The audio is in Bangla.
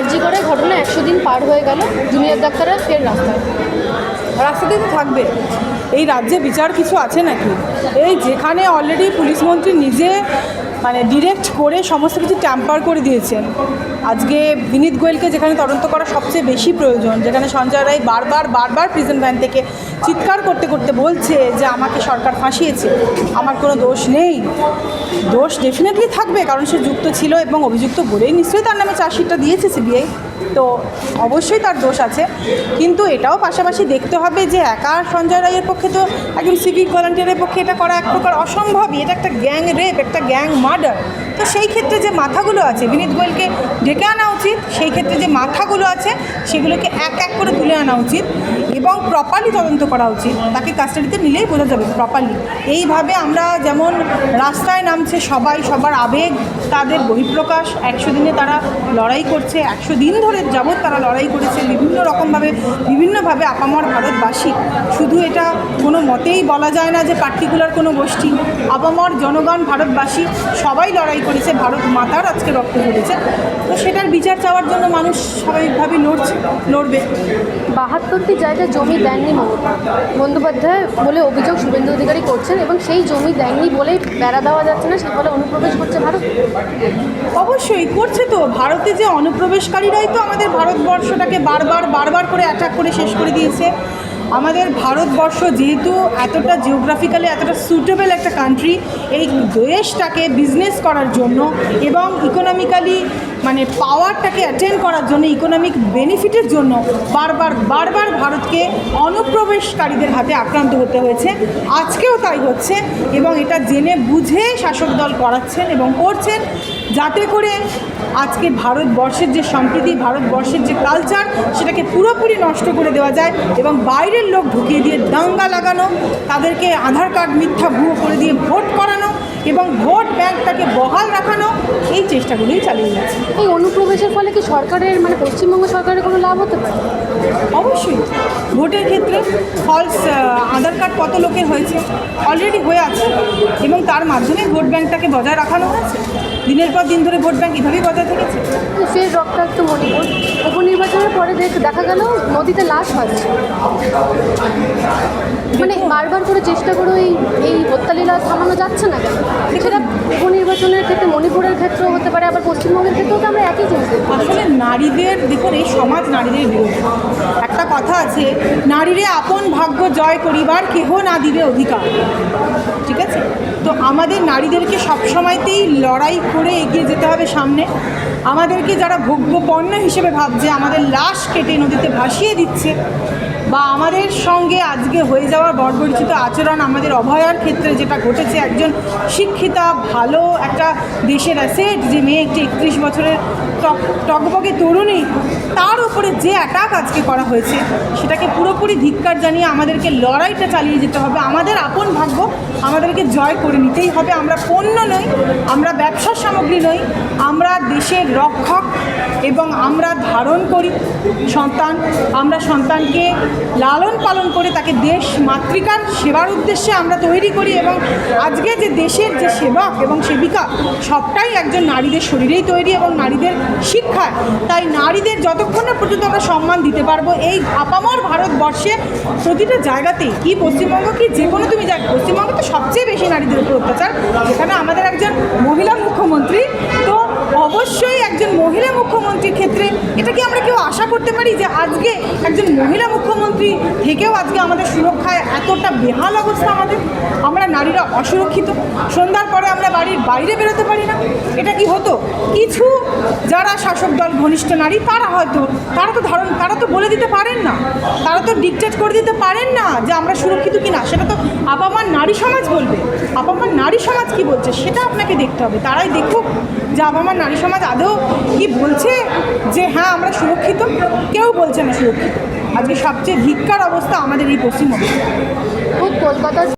আরজি করে ঘটনা একশো দিন পার হয়ে গেল, জুনিয়র ডাক্তাররা ফের রাস্তায়। রাস্তাতে তো থাকবে। এই রাজ্যে বিচার কিছু আছে নাকি? এই যেখানে অলরেডি পুলিশ মন্ত্রী নিজে মানে ডিরেক্ট করে সমস্ত কিছু ট্যাম্পার করে দিয়েছেন আজকে বিনীত গোয়েলকে যেখানে তদন্ত করা সবচেয়ে বেশি প্রয়োজন, যেখানে সঞ্জয় রায় বারবার বারবার প্রিজন ভ্যান থেকে চিৎকার করতে করতে বলছে যে আমাকে সরকার ফাঁসিয়েছে। আমার কোনো দোষ নেই। দোষ ডেফিনেটলি থাকবে, কারণ সে যুক্ত ছিল এবং অভিযুক্ত বলেই নিশ্চয়ই তার নামে চার্জশিটটা দিয়েছে সিবিআই তো অবশ্যই তার দোষ আছে। কিন্তু এটাও পাশাপাশি দেখতে হবে যে একা সঞ্জয় রায়ের পক্ষে তো একজন সিভিক ভলান্টিয়ারের পক্ষে এটা করা এক প্রকার অসম্ভবই। এটা একটা গ্যাং রেপ একটা গ্যাং মার্ডার তো সেই ক্ষেত্রে যে মাথাগুলো আছে, বিনীত গোয়েলকে ডেকে আনা উচিত, সেই ক্ষেত্রে যে মাথাগুলো আছে, সেগুলোকে এক এক করে তুলে আনা উচিত এবং প্রপারলি তদন্ত করা উচিত। তাকে কাস্টাডিতে নিলেই বোঝা যাবে প্রপারলি এইভাবে আমরা যেমন রাস্তায় নামছে সবাই, সবার আবেগ, তাদের বহিঃপ্রকাশ, একশো দিনে তারা লড়াই করছে, একশো দিন ধরে যাবৎ তারা লড়াই করেছে, বিভিন্ন রকমভাবে, বিভিন্নভাবে আপামর ভারতবাসী। শুধু এটা কোনো মতেই বলা যায় না যে পার্টিকুলার কোনো গোষ্ঠী। আপামর জনগণ ভারতবাসী সবাই লড়াই করেছে ভারত মাতার আজকে রক্ত ঝরেছে। তো সেটার বিচার চাওয়ার জন্য মানুষ স্বাভাবিকভাবে লড়ছে লড়বে। বাহাত্তরটি জায়গায় জমি দেননি মমতা বন্দ্যোপাধ্যায় বলে অভিযোগ শুভেন্দু অধিকারী করছেন এবং সেই জমি দেননি বলেই বেড়া দেওয়া যাচ্ছে না সেই ফলে অনুপ্রবেশ করছে ভারত। অবশ্যই করছে তো। ভারতে যে অনুপ্রবেশকারীরাই তো আমাদের ভারতবর্ষটাকে বারবার বারবার করে অ্যাটাক করে শেষ করে দিয়েছে। আমাদের ভারতবর্ষ যেহেতু এতটা জিওগ্রাফিক্যালি এতটা সুটেবল একটা কান্ট্রি এই দেশটাকে বিজনেস করার জন্য এবং ইকোনমিক্যালি মানে পাওয়ারটাকে অ্যাটেন্ড করার জন্য ইকোনমিক বেনিফিটের জন্য বারবার বারবার ভারতকে অনুপ্রবেশকারীদের হাতে আক্রান্ত হতে হয়েছে। আজকেও তাই হচ্ছে এবং এটা জেনে বুঝে শাসক দল করাচ্ছেন এবং করছেন যাতে করে আজকে ভারতবর্ষের যে সম্প্রীতি, ভারতবর্ষের যে কালচার সেটাকে পুরোপুরি নষ্ট করে দেওয়া যায় এবং বাইরের লোক ঢুকিয়ে দিয়ে দাঙ্গা লাগানো, তাদেরকে আধার কার্ড মিথ্যা ভুয়ো করে দিয়ে ভোট করানো এবং ভোট ব্যাংকটাকে বহাল রাখানো এই চেষ্টাগুলোই চালিয়ে যাচ্ছে। এই অনুপ্রবেশের ফলে কি সরকারের মানে পশ্চিমবঙ্গ সরকারের কোনো লাভ হতে পারে? অবশ্যই। ভোটের ক্ষেত্রে ফলস আধার কার্ড কত লোকের হয়েছে অলরেডি হয়ে আছে এবং তার মাধ্যমে ভোট ব্যাংকটাকে বজায় রাখানো হয়েছে। দিনের পর দিন ধরে ভোট ব্যাংক এভাবেই বজায় থেকেছে। ফের রক্তাক্ত মণিপুর উপনির্বাচনের পরে দেখ- দেখা গেল নদীতে লাশ হচ্ছে বারবার করে চেষ্টা করে এই এই হত্যালীলা থামানো যাচ্ছে না কেন? সেটা উপনির্বাচনের ক্ষেত্রে, মণিপুরের ক্ষেত্রেও হতে পারে, আবার পশ্চিমবঙ্গের ক্ষেত্রেও তো আমরা একই জিনিস আসলে নারীদের, দেখুন, এই সমাজ নারীদের বিরুদ্ধে একটা কথা আছে, নারীরে আপন ভাগ্য জয় করিবার কেহ না দিবে অধিকার। ঠিক আছে? তো আমাদের নারীদেরকে সবসময়তেই লড়াই করে এগিয়ে যেতে হবে সামনে। আমাদেরকে যারা ভোগ্য পণ্য হিসেবে ভাবছে, আমাদের লাশ কেটে নদীতে ভাসিয়ে দিচ্ছে বা আমাদের সঙ্গে আজকে হয়ে যাওয়া বর্বরিচিত আচরণ আমাদের অভয়ার ক্ষেত্রে যেটা ঘটেছে, একজন শিক্ষিতা, ভালো একটা দেশের অ্যাসেট যে মেয়ে একটি একত্রিশ বছরের টক- টকবকে তরুণী, তার উপরে যে অ্যাটাক আজকে করা হয়েছে, সেটাকে পুরোপুরি ধিক্কার জানিয়ে আমাদেরকে লড়াইটা চালিয়ে যেতে হবে। আমাদের আপন ভাগ্য আমাদেরকে জয় করে নিতেই হবে। আমরা পণ্য নই, আমরা ব্যবসার সামগ্রী নই, আমরা দেশের রক্ষক এবং আমরা ধারণ করি সন্তান। আমরা সন্তানকে লালন পালন করে তাকে দেশ মাতৃকার সেবার উদ্দেশ্যে আমরা তৈরি করি এবং আজকে যে দেশের যে সেবক এবং সেবিকা, সবটাই একজন নারীদের শরীরেই তৈরি এবং নারীদের শিক্ষায়। তাই নারীদের যতক্ষণ না পর্যন্ত আমরা সম্মান দিতে পারব, এই আপামর ভারতবর্ষে প্রতিটা জায়গাতেই কি পশ্চিমবঙ্গ কি যে কোনো তুমি জায়গা, পশ্চিমবঙ্গে তো সবচেয়ে বেশি নারীদের উপর অত্যাচার। যেখানে আমাদের একজন মহিলা মুখ্যমন্ত্রী মহিলা মুখ্যমন্ত্রীর ক্ষেত্রে এটা কি আমরা কেউ আশা করতে পারি যে আজকে একজন মহিলা মুখ্যমন্ত্রী থেকেও আজকে আমাদের সুরক্ষায় এতটা বেহাল অবস্থা আমাদের? আমরা নারীরা অসুরক্ষিত, সন্ধ্যার পরে আমরা বাড়ির বাইরে বেরোতে পারি না এটা কি হতো কিছু যারা শাসক দল ঘনিষ্ঠ নারী, তারা হয়তো, তারা তো ধারণ তারা তো বলে দিতে পারেন না। তারা তো ডিকটেট করে দিতে পারেন না যে আমরা সুরক্ষিত কিনা। সেটা তো আপামার নারী সমাজ বলবে। আপামার নারী সমাজ কি বলছে, সেটা আপনাকে দেখতে হবে। তারাই দেখুক যে আপামার নারী সমাজ আদৌ কি বলছে যে হ্যাঁ আমরা সুরক্ষিত কেউ বলছে না সুরক্ষিত। আজকে সবচেয়ে ধিক্কার অবস্থা আমাদের এই পশ্চিমবঙ্গে। খুব কলকাতার